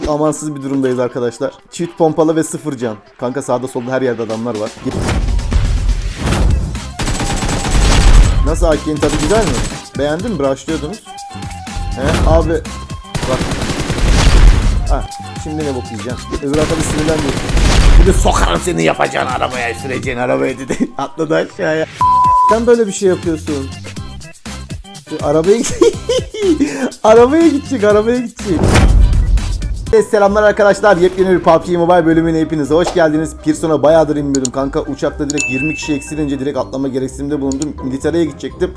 Çok amansız bir durumdayız arkadaşlar. Çift pompalı ve sıfır can. Kanka sağda solda her yerde adamlar var. Git. Nasıl AK'nin tadı güzel mi? Beğendin mi? Rushlıyordunuz. He abi. Bak. Ha, şimdi ne yiyeceğim? Öbür arkadaş sinirlenmiyor. Bir de sokarım seni yapacağın arabaya süreceğin arabaya dedi. Atladı aşağıya. Sen böyle bir şey yapıyorsun. Arabaya arabaya gidecek, arabaya gidecek. Selamlar arkadaşlar. Yepyeni bir PUBG Mobile bölümüne hepinize hoş geldiniz. Pearson'a bayağıdır inmiyordum kanka. Uçakta direkt 20 kişi eksilince direkt atlama gereksinimde bulundum. Militereye gidecektim.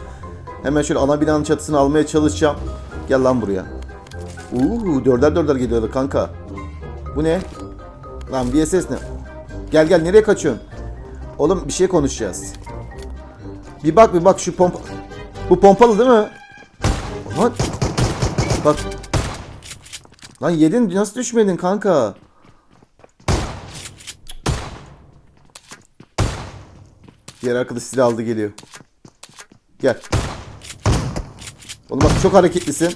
Hemen şöyle ana binanın çatısını almaya çalışacağım. Gel lan buraya. Uuu dörder dörder geliyorlar kanka. Bu ne? Lan VSS ne? Gel gel nereye kaçıyorsun? Oğlum bir şey konuşacağız. Bir bak bir bak şu pompa... Bu pompalı değil mi? Bak Lan yedin nasıl düşmedin kanka? Diğer arkadaş silah aldı geliyor. Gel. Oğlum bak çok hareketlisin.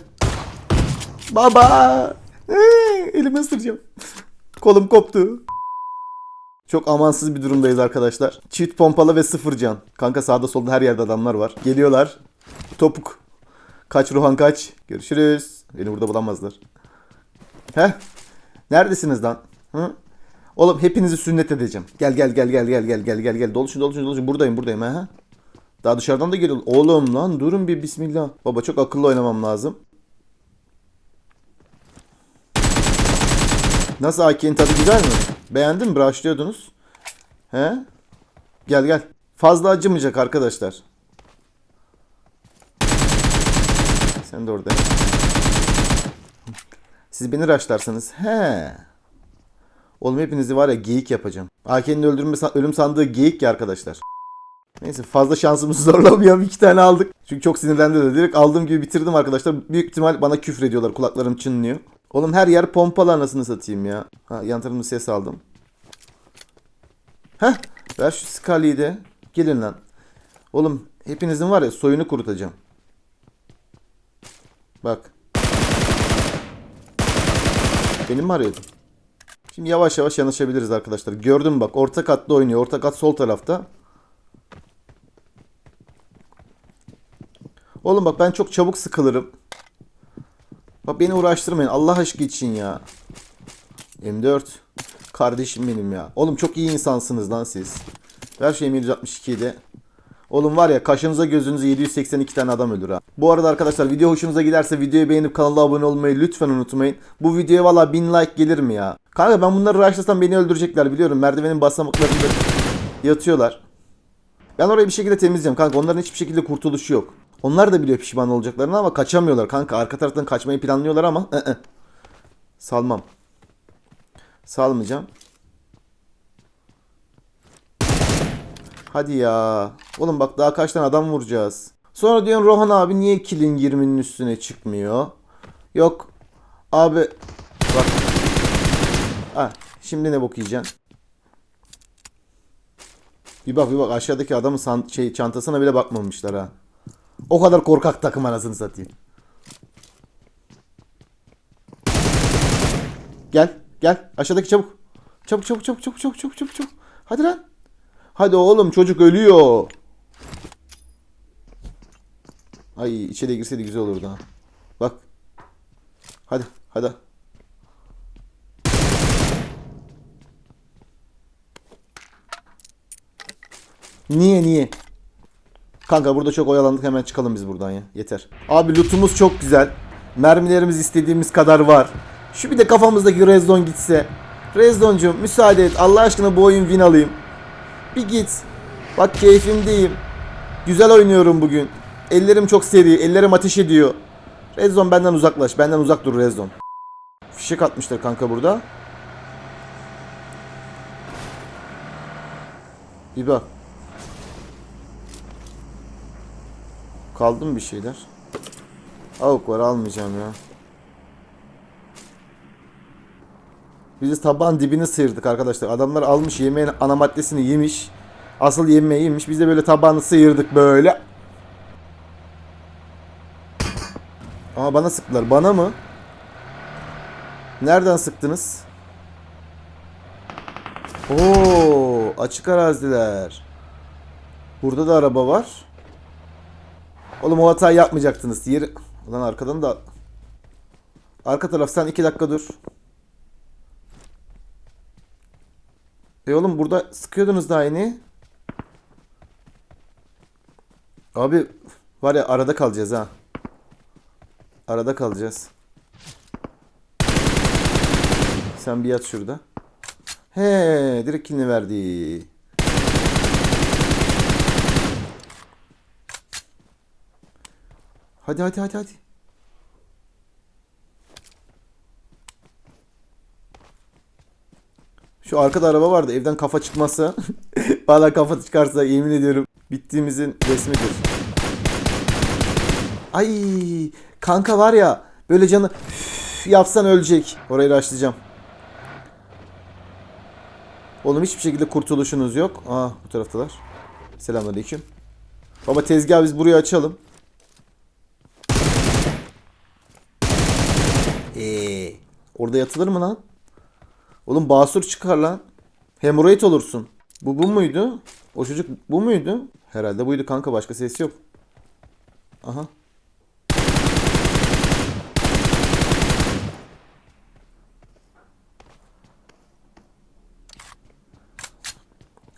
Baba! Elimi ısıracağım. Kolum koptu. Çok amansız bir durumdayız arkadaşlar. Çift pompalı ve sıfır can. Kanka sağda solda her yerde adamlar var. Geliyorlar. Topuk. Kaç Ruhan kaç. Görüşürüz. Beni burada bulamazlar. He? Neredesiniz lan? Hı? Oğlum hepinizi sünnet edeceğim. Gel gel gel gel gel gel gel gel gel. Doluşun doluşun doluşun. Buradayım buradayım ha. Daha dışarıdan da geliyor. Oğlum lan durun bir bismillah. Baba çok akıllı oynamam lazım. Nasıl AK'nin tadı güzel mi? Beğendin mi? Rushlıyordunuz. He? Gel gel. Fazla acımayacak arkadaşlar. Sen de orada. Siz beni raşlarsanız he. Oğlum hepinizi var ya geyik yapacağım. AK'nin öldürme ölüm sandığı geyik ya arkadaşlar. Neyse fazla şansımızı zorlamayalım. iki tane aldık. Çünkü çok sinirlendi de. Direkt aldığım gibi bitirdim arkadaşlar. Büyük ihtimal bana küfür ediyorlar. Kulaklarım çınlıyor. Oğlum her yer pompalı anasını satayım ya. Ha, yan ses aldım. Heh. Ver şu Scully'yi de. Gelin lan. Oğlum hepinizin var ya soyunu kurutacağım. Bak. Benim mi arıyordun? Şimdi yavaş yavaş yanaşabiliriz arkadaşlar. Gördüm bak orta katta oynuyor. Orta kat sol tarafta. Oğlum bak ben çok çabuk sıkılırım. Bak beni uğraştırmayın Allah aşkı için ya. M4. Kardeşim benim ya. Oğlum çok iyi insansınız lan siz. Ver şu M162'yi de. Oğlum var ya kaşınıza gözünüze 782 tane adam ölür ha. Bu arada arkadaşlar video hoşunuza giderse videoyu beğenip kanala abone olmayı lütfen unutmayın. Bu videoya valla 1000 like gelir mi ya? Kanka ben bunları rushlasam beni öldürecekler biliyorum. Merdivenin basamaklarında yatıyorlar. Ben orayı bir şekilde temizleyeceğim kanka. Onların hiçbir şekilde kurtuluşu yok. Onlar da biliyor pişman olacaklarını ama kaçamıyorlar kanka. Arka taraftan kaçmayı planlıyorlar ama salmam. Salmayacağım. Hadi ya. Oğlum bak daha kaç tane adam vuracağız. Sonra diyorsun Rohan abi niye kilin 20'nin üstüne çıkmıyor? Yok. Abi bak. Ha, şimdi ne bok? Bir bak bir bak aşağıdaki adamın san- şey çantasına bile bakmamışlar ha. O kadar korkak takım anasını satayım. Gel gel aşağıdaki. Çabuk çabuk çabuk çabuk çabuk çabuk çabuk çabuk. Hadi lan. Hadi oğlum çocuk ölüyor. Ay içeri girseydi güzel olurdu ha. Bak. Hadi hadi. Niye niye? Kanka burada çok oyalandık hemen çıkalım biz buradan ya. Yeter. Abi lootumuz çok güzel. Mermilerimiz istediğimiz kadar var. Şu bir de kafamızdaki rezon gitse. Rezoncuğum müsaade et. Allah aşkına bu oyun win alayım. Bir git. Bak keyfimdeyim. Güzel oynuyorum bugün. Ellerim çok seri. Ellerim ateş ediyor. Rezon benden uzaklaş. Benden uzak dur Rezon. Fişek atmışlar kanka burada. Bir bak. Kaldı mı bir şeyler? Avuk var almayacağım ya. Biz de tabağın dibini sıyırdık arkadaşlar. Adamlar almış yemeğin ana maddesini yemiş. Asıl yemeği yemiş. Biz de böyle tabağını sıyırdık böyle. Ama bana sıktılar. Bana mı? Nereden sıktınız? Oo, açık araziler. Burada da araba var. Oğlum o hatayı yapmayacaktınız. Yeri... Ulan arkadan da... Arka taraf sen iki dakika dur. E oğlum burada sıkıyordunuz daha yeni. Abi var ya arada kalacağız ha. Arada kalacağız. Sen bir yat şurada. He, direkt kilini verdi. Hadi hadi hadi hadi. Şu arkada araba vardı. Evden kafa çıkmazsa, valla kafa çıkarsa yemin ediyorum bittiğimizin resmidir. Ay kanka var ya böyle canı üf, yapsan ölecek. Orayı raşlayacağım. Oğlum hiçbir şekilde kurtuluşunuz yok. Aa bu taraftalar. Selamünaleyküm. Baba tezgahı biz buraya açalım. Ee, orada yatılır mı lan? Oğlum basur çıkar lan. Hemoroid olursun. Bu bu muydu? O çocuk bu muydu? Herhalde buydu kanka başka ses yok. Aha.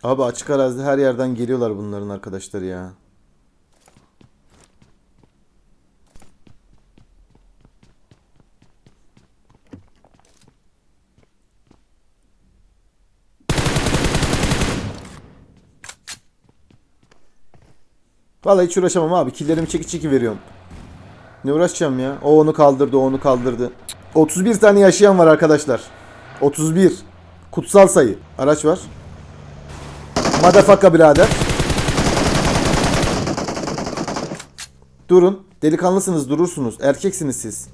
Abi açık arazide her yerden geliyorlar bunların arkadaşları ya. Vallahi hiç uğraşamam abi. Killerimi çeki çeki veriyorum. Ne uğraşacağım ya? O onu kaldırdı, o onu kaldırdı. Cık, 31 tane yaşayan var arkadaşlar. 31. Kutsal sayı. Araç var. Madafaka birader. Durun. Delikanlısınız, durursunuz. Erkeksiniz siz.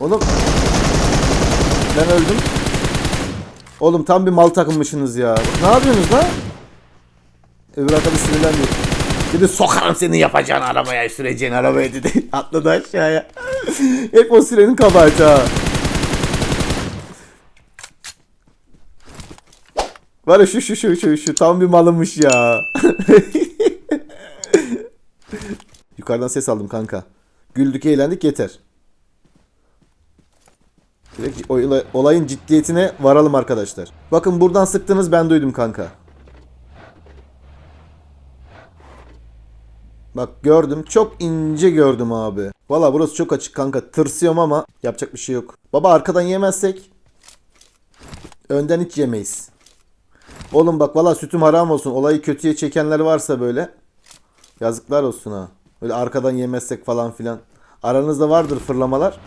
Oğlum. Ben öldüm. Oğlum tam bir mal takılmışsınız ya. Ne yapıyorsunuz lan? Öbür arkadaş sinirlendi. Dedi sokarım seni yapacağın arabaya süreceğin arabaya dedi. Atladı aşağıya. Hep o sürenin kabahati ha. Var ya şu şu şu şu şu tam bir malınmış ya. Yukarıdan ses aldım kanka. Güldük eğlendik yeter. Direkt olay- olayın ciddiyetine varalım arkadaşlar. Bakın buradan sıktınız ben duydum kanka. Bak gördüm. Çok ince gördüm abi. Valla burası çok açık kanka. Tırsıyorum ama yapacak bir şey yok. Baba arkadan yemezsek önden hiç yemeyiz. Oğlum bak valla sütüm haram olsun. Olayı kötüye çekenler varsa böyle yazıklar olsun ha. Böyle arkadan yemezsek falan filan. Aranızda vardır fırlamalar.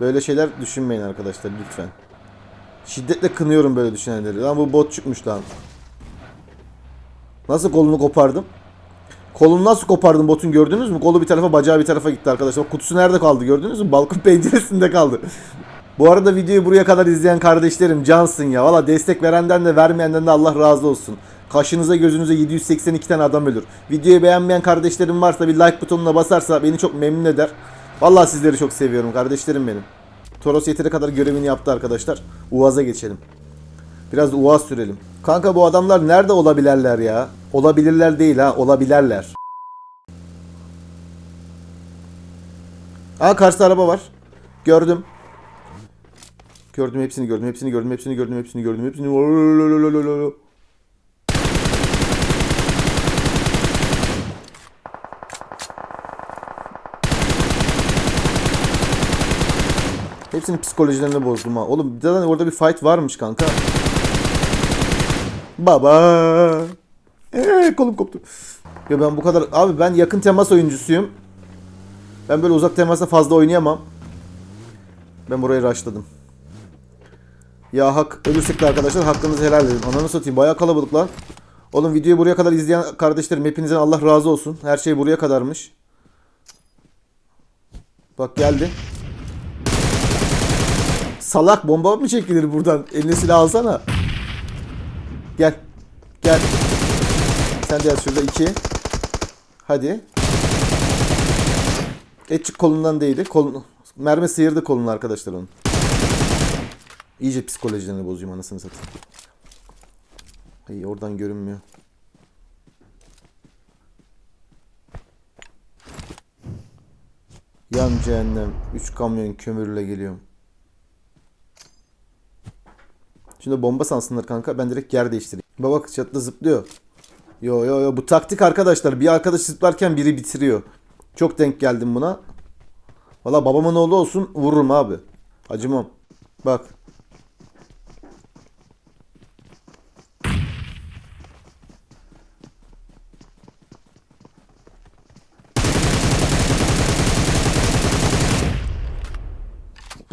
Böyle şeyler düşünmeyin arkadaşlar lütfen. Şiddetle kınıyorum böyle düşünenleri. Lan bu bot çıkmış lan. Nasıl kolunu kopardım? Kolunu nasıl kopardım botun gördünüz mü? Kolu bir tarafa bacağı bir tarafa gitti arkadaşlar. Kutusu nerede kaldı gördünüz mü? Balkon penceresinde kaldı. Bu arada videoyu buraya kadar izleyen kardeşlerim cansın ya. Valla destek verenden de vermeyenden de Allah razı olsun. Kaşınıza gözünüze 782 tane adam ölür. Videoyu beğenmeyen kardeşlerim varsa bir like butonuna basarsa beni çok memnun eder. Valla sizleri çok seviyorum kardeşlerim benim. Toros yeteri kadar görevini yaptı arkadaşlar. Uaz'a geçelim. Biraz Uaz sürelim. Kanka bu adamlar nerede olabilirler ya? Olabilirler değil ha, olabilirler. Aa karşıda araba var. Gördüm. Gördüm hepsini gördüm, hepsini gördüm, hepsini gördüm, hepsini gördüm, hepsini. Olololololololo. Hepsinin psikolojilerini bozdum ha. Oğlum zaten orada bir fight varmış kanka. Baba. Eee kolum koptu. Ya ben bu kadar... Abi ben yakın temas oyuncusuyum. Ben böyle uzak temasta fazla oynayamam. Ben burayı rushladım. Ya hak ölürsek de arkadaşlar hakkınızı helal edin. Ananı satayım bayağı kalabalık lan. Oğlum videoyu buraya kadar izleyen kardeşlerim hepinizden Allah razı olsun. Her şey buraya kadarmış. Bak geldi. Salak bomba mı çekilir buradan? Eline silah alsana. Gel. Gel. Sen de yat şurada iki. Hadi. Etçik kolundan değdi. Kolun, mermi sıyırdı kolunu arkadaşlar onun. İyice psikolojilerini bozuyorum anasını satayım. Ay oradan görünmüyor. Yan cehennem. 3 kamyon kömürle geliyorum. Şimdi bomba sansınlar kanka. Ben direkt yer değiştireyim. Baba çatıda zıplıyor. Yo yo yo bu taktik arkadaşlar. Bir arkadaş zıplarken biri bitiriyor. Çok denk geldim buna. Valla babamın oğlu olsun vururum abi. Acımam. Bak.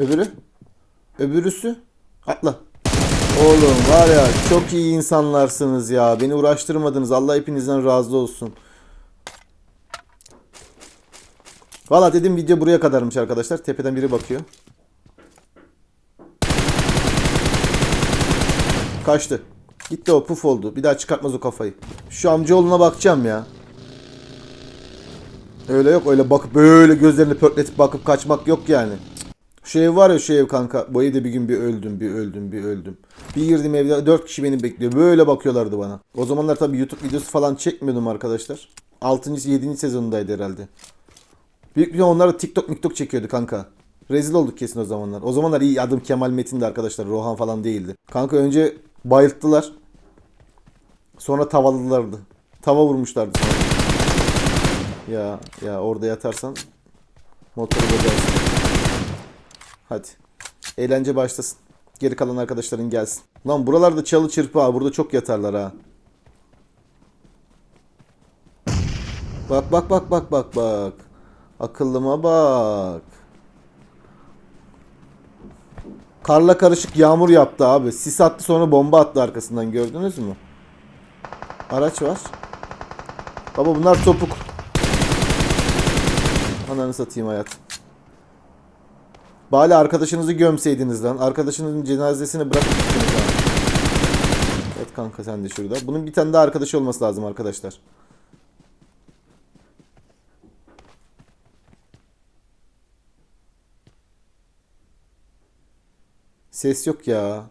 Öbürü? Öbürüsü? Atla. Oğlum var ya çok iyi insanlarsınız ya. Beni uğraştırmadınız. Allah hepinizden razı olsun. Valla dedim video buraya kadarmış arkadaşlar. Tepeden biri bakıyor. Kaçtı. Gitti o puf oldu. Bir daha çıkartmaz o kafayı. Şu amcaoğluna bakacağım ya. Öyle yok öyle bakıp böyle gözlerini pörtletip bakıp kaçmak yok yani. Şu ev var ya şu ev kanka. Bu evde bir gün bir öldüm, bir öldüm, bir öldüm. Bir girdim evde 4 kişi beni bekliyor. Böyle bakıyorlardı bana. O zamanlar tabii YouTube videosu falan çekmiyordum arkadaşlar. 6. 7. sezonundaydı herhalde. Büyük bir onlar TikTok miktok çekiyordu kanka. Rezil olduk kesin o zamanlar. O zamanlar iyi adım Kemal Metin'di arkadaşlar. Rohan falan değildi. Kanka önce bayılttılar. Sonra tavalılardı. Tava vurmuşlardı sonra. Ya ya orada yatarsan motoru bozarsın. Hadi. Eğlence başlasın. Geri kalan arkadaşların gelsin. Lan buralarda çalı çırpı ha. Burada çok yatarlar ha. Bak bak bak bak bak bak. Akıllıma bak. Karla karışık yağmur yaptı abi. Sis attı sonra bomba attı arkasından gördünüz mü? Araç var. Baba bunlar topuk. Ananı satayım hayat. Bari arkadaşınızı gömseydiniz lan. Arkadaşınızın cenazesini gittiniz lan. Evet kanka sen de şurada. Bunun bir tane daha arkadaşı olması lazım arkadaşlar. Ses yok ya.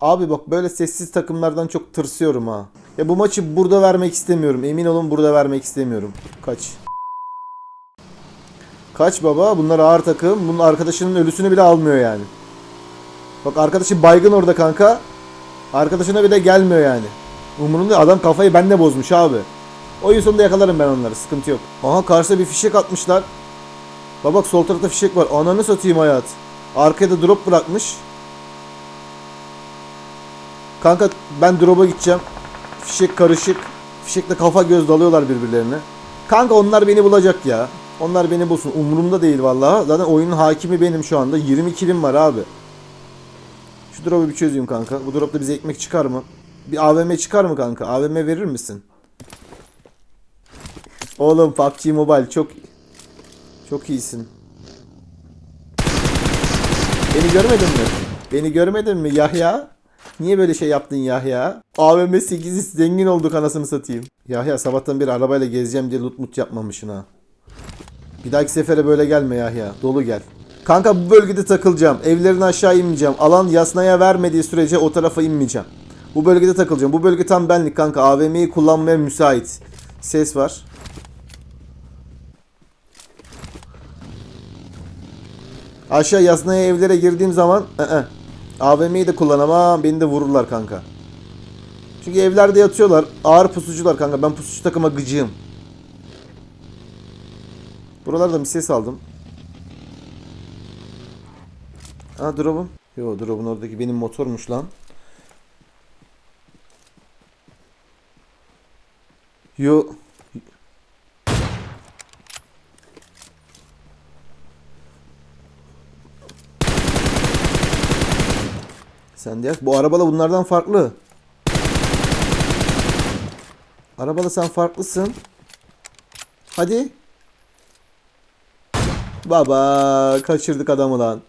Abi bak böyle sessiz takımlardan çok tırsıyorum ha. Ya bu maçı burada vermek istemiyorum. Emin olun burada vermek istemiyorum. Kaç. Kaç baba? Bunlar ağır takım. Bunun arkadaşının ölüsünü bile almıyor yani. Bak arkadaşı baygın orada kanka. Arkadaşına bile gelmiyor yani. Umurunda adam kafayı bende bozmuş abi. Oyun sonunda yakalarım ben onları. Sıkıntı yok. Aha karşıda bir fişek atmışlar. Bak bak sol tarafta fişek var. Ananı satayım hayat. Arkaya da drop bırakmış. Kanka ben drop'a gideceğim. Fişek karışık. Fişekle kafa göz dalıyorlar birbirlerine. Kanka onlar beni bulacak ya. Onlar beni bulsun. Umurumda değil vallahi. Zaten oyunun hakimi benim şu anda. 20 kilim var abi. Şu drop'u bir çözeyim kanka. Bu drop'ta bize ekmek çıkar mı? Bir AVM çıkar mı kanka? AVM verir misin? Oğlum PUBG Mobile çok çok iyisin. Beni görmedin mi? Beni görmedin mi Yahya? Niye böyle şey yaptın Yahya? AVM 8'i zengin olduk anasını satayım. Yahya sabahtan beri arabayla gezeceğim diye loot mut yapmamışsın ha. Bir dahaki sefere böyle gelme Yahya. Dolu gel. Kanka bu bölgede takılacağım. Evlerin aşağı inmeyeceğim. Alan Yasna'ya vermediği sürece o tarafa inmeyeceğim. Bu bölgede takılacağım. Bu bölge tam benlik kanka. AVM'yi kullanmaya müsait. Ses var. Aşağı Yasna'ya evlere girdiğim zaman ı-ı. AVM'yi de kullanamam. Beni de vururlar kanka. Çünkü evlerde yatıyorlar. Ağır pusucular kanka. Ben pusucu takıma gıcığım. Buralarda bir ses aldım. Ha drop'um. Yo drop'un oradaki benim motormuş lan. Yo. Sen de bu arabada bunlardan farklı. Arabada sen farklısın. Hadi. Baba kaçırdık adamı lan.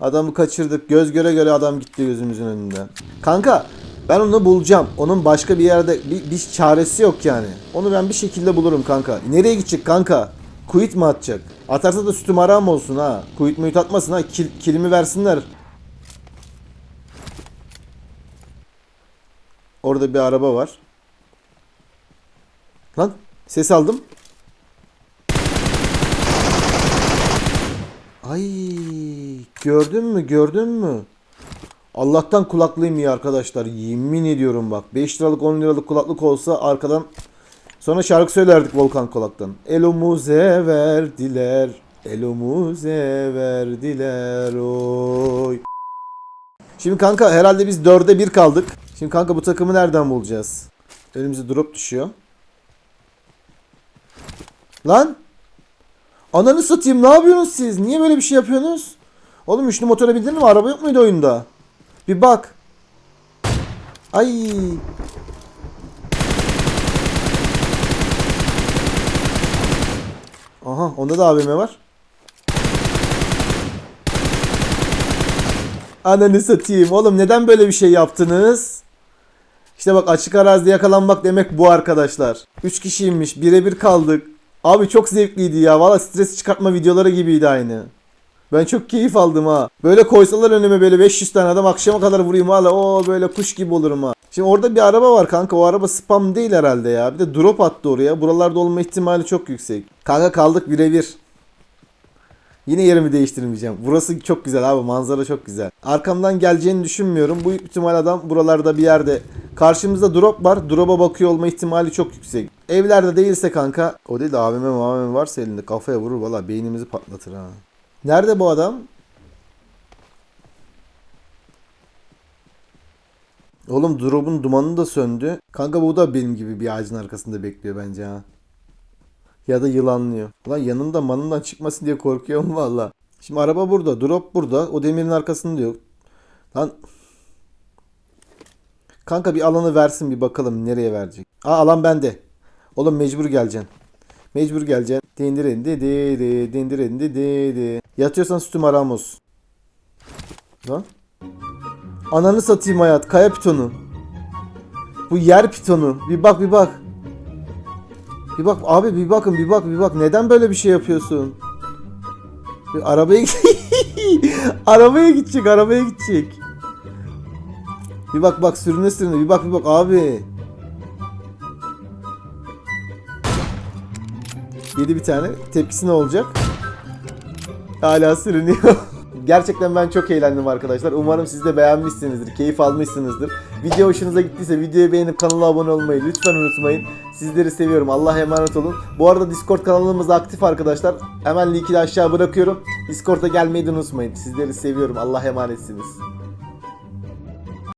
Adamı kaçırdık. Göz göre göre adam gitti gözümüzün önünde. Kanka ben onu bulacağım. Onun başka bir yerde bir, bir çaresi yok yani. Onu ben bir şekilde bulurum kanka. Nereye gidecek kanka? Quit mi atacak? Atarsa da sütüm haram olsun ha. Quit muyut atmasın ha. Kil, kilimi versinler. Orada bir araba var. Lan ses aldım. Ay gördün mü gördün mü? Allah'tan kulaklığım iyi arkadaşlar. Yemin ediyorum bak. 5 liralık 10 liralık kulaklık olsa arkadan sonra şarkı söylerdik Volkan Kolak'tan. Elomuze verdiler. Elomuze verdiler oy. Şimdi kanka herhalde biz 4'e 1 kaldık. Şimdi kanka bu takımı nereden bulacağız? Önümüze drop düşüyor. Lan! Ananı satayım ne yapıyorsunuz siz? Niye böyle bir şey yapıyorsunuz? Oğlum üçlü motora bindin mi? Araba yok muydu oyunda? Bir bak. Ay. Aha onda da AVM var. Ananı satayım. Oğlum neden böyle bir şey yaptınız? İşte bak açık arazide yakalanmak demek bu arkadaşlar. 3 kişiymiş. Birebir kaldık. Abi çok zevkliydi ya. Valla stres çıkartma videoları gibiydi aynı. Ben çok keyif aldım ha. Böyle koysalar önüme böyle 500 tane adam akşama kadar vurayım hala. O böyle kuş gibi olurum ha. Şimdi orada bir araba var kanka. O araba spam değil herhalde ya. Bir de drop attı oraya. Buralarda olma ihtimali çok yüksek. Kanka kaldık birebir. Yine yerimi değiştirmeyeceğim. Burası çok güzel abi. Manzara çok güzel. Arkamdan geleceğini düşünmüyorum. Bu ihtimal adam buralarda bir yerde. Karşımızda drop var. Drop'a bakıyor olma ihtimali çok yüksek. Evlerde değilse kanka. O değil de AVM AVM varsa elinde kafaya vurur. Valla beynimizi patlatır ha. Nerede bu adam? Oğlum drop'un dumanı da söndü. Kanka bu da benim gibi bir ağacın arkasında bekliyor bence ha. Ya da yılanlıyor. Ulan yanımda manımdan çıkmasın diye korkuyorum valla. Şimdi araba burada. Drop burada. O demirin arkasında yok. Lan. Kanka bir alanı versin bir bakalım nereye verecek. Aa alan bende. Oğlum mecbur geleceksin. Mecbur geleceksin. Dindirin di di di dindirin di. Yatıyorsan sütüm haram olsun. Lan. Ananı satayım hayat. Kaya pitonu. Bu yer pitonu. Bir bak bir bak. Bir bak abi bir bakın bir bak bir bak. Neden böyle bir şey yapıyorsun? Bir arabaya arabaya gidecek arabaya gidecek. Bir bak bak sürüne sürüne bir bak bir bak abi. Yedi bir tane. Tepkisi ne olacak? Hala sürünüyor. Gerçekten ben çok eğlendim arkadaşlar. Umarım siz de beğenmişsinizdir, keyif almışsınızdır. Video hoşunuza gittiyse videoyu beğenip kanala abone olmayı lütfen unutmayın. Sizleri seviyorum. Allah'a emanet olun. Bu arada Discord kanalımız aktif arkadaşlar. Hemen linki de aşağı bırakıyorum. Discord'a gelmeyi de unutmayın. Sizleri seviyorum. Allah'a emanetsiniz.